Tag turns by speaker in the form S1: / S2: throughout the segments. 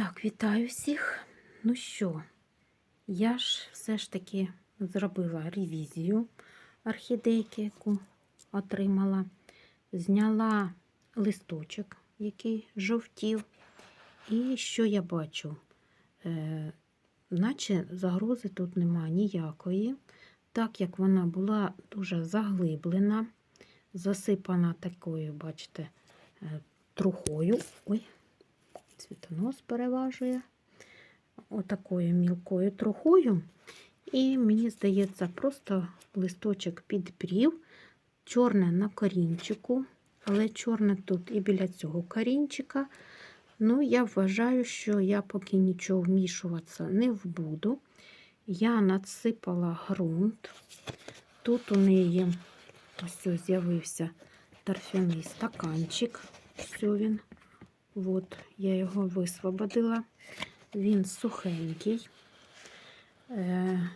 S1: Так, вітаю всіх. Ну що, я ж все ж таки зробила ревізію орхідейки, яку отримала. Зняла листочок, який жовтів. І що я бачу? Е, наче загрози тут немає ніякої, так як вона була дуже заглиблена, засипана такою, бачите, е, трухою. Ой, цвітонос переважує отакою мілкою трухою. І мені здається, просто листочок підпрів, чорне на корінчику, але чорне тут і біля цього корінчика. Ну, я вважаю, що я поки нічого вмішуватися не буду. Я надсипала ґрунт. Тут у неї ось з'явився торфяний стаканчик. Ось він. От, я його висвободила. Він сухенький. Е,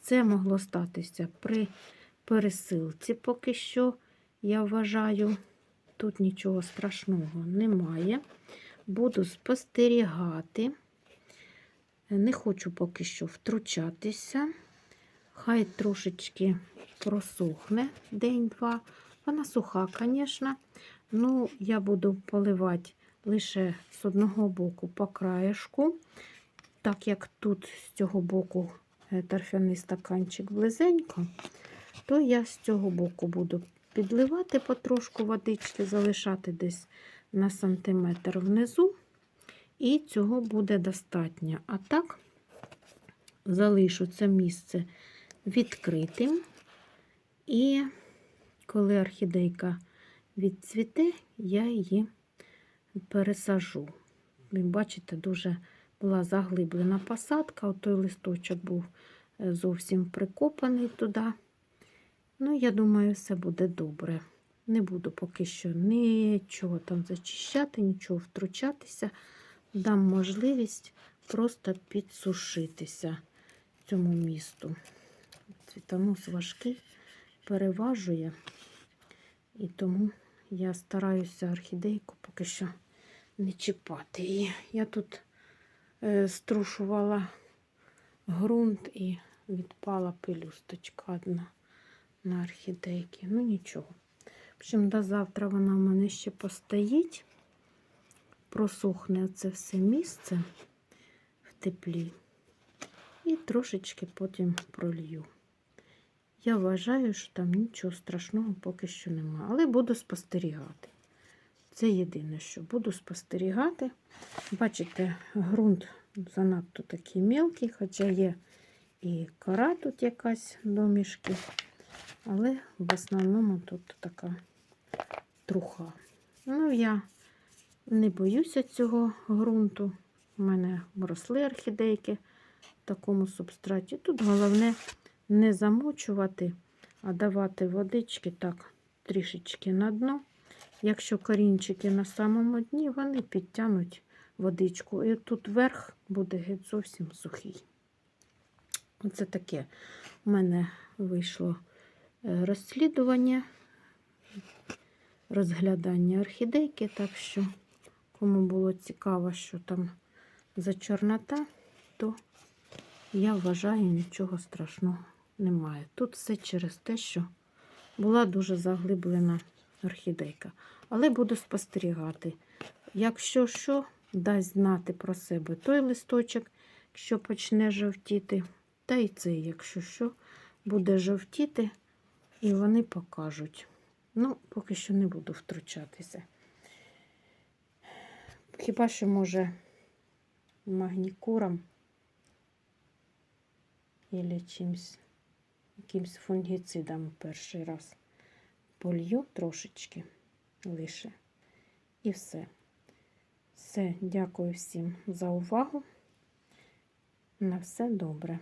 S1: Це могло статися при пересилці. Поки що, я вважаю, тут нічого страшного немає. Буду спостерігати. Не хочу поки що втручатися. Хай трошечки просохне день-два. Вона суха, звісно. Ну, я буду поливати лише з одного боку по краєшку, так як тут з цього боку е, торфяний стаканчик близенько, то я з цього боку буду підливати потрошку водички, залишати десь на сантиметр внизу, і цього буде достатньо. А так, залишу це місце відкритим, і коли орхідейка відцвіте, я її пересажу. Ви бачите, дуже була заглиблена посадка, той листочок був е, зовсім прикопаний туди. Ну, я думаю, все буде добре. Не буду поки що нічого там зачищати, нічого втручатися. Дам можливість просто підсушитися цьому місту. Цвітонос важкий, переважує, і тому я стараюся орхідейку поки що не чіпати її. Я тут е, струшувала ґрунт і відпала пелюсточка одна на орхідейки. Ну нічого. В общем, до завтра вона в мене ще постоїть, просохне це все місце в теплі. І трошечки потім пролью. Я вважаю, що там нічого страшного поки що немає. Але буду спостерігати. Це єдине, що буду спостерігати. Бачите, ґрунт занадто такий мілкий, хоча є і кора тут якась домішки. Але в основному тут така труха. Ну, я не боюся цього ґрунту. У мене росли орхідейки в такому субстраті. Тут головне не замочувати, а давати водички так трішечки на дно. Якщо корінчики на самому дні, вони підтягнуть водичку. І тут верх буде геть зовсім сухий. Оце таке у мене вийшло е, розслідування, розглядання орхідейки, так що, кому було цікаво, що там за чорнота, то я вважаю, нічого страшного немає. Тут все через те, що була дуже заглиблена орхідейка. Але буду спостерігати. Якщо що, дасть знати про себе той листочок, що почне жовтіти, та й цей, якщо що, буде жовтіти, і вони покажуть. Ну, поки що не буду втручатися. Хіба що, може, магнікуром або чимось, якимсь фунгіцидом перший раз полью трошечки лише. І все. Все, дякую всім за увагу. На все добре.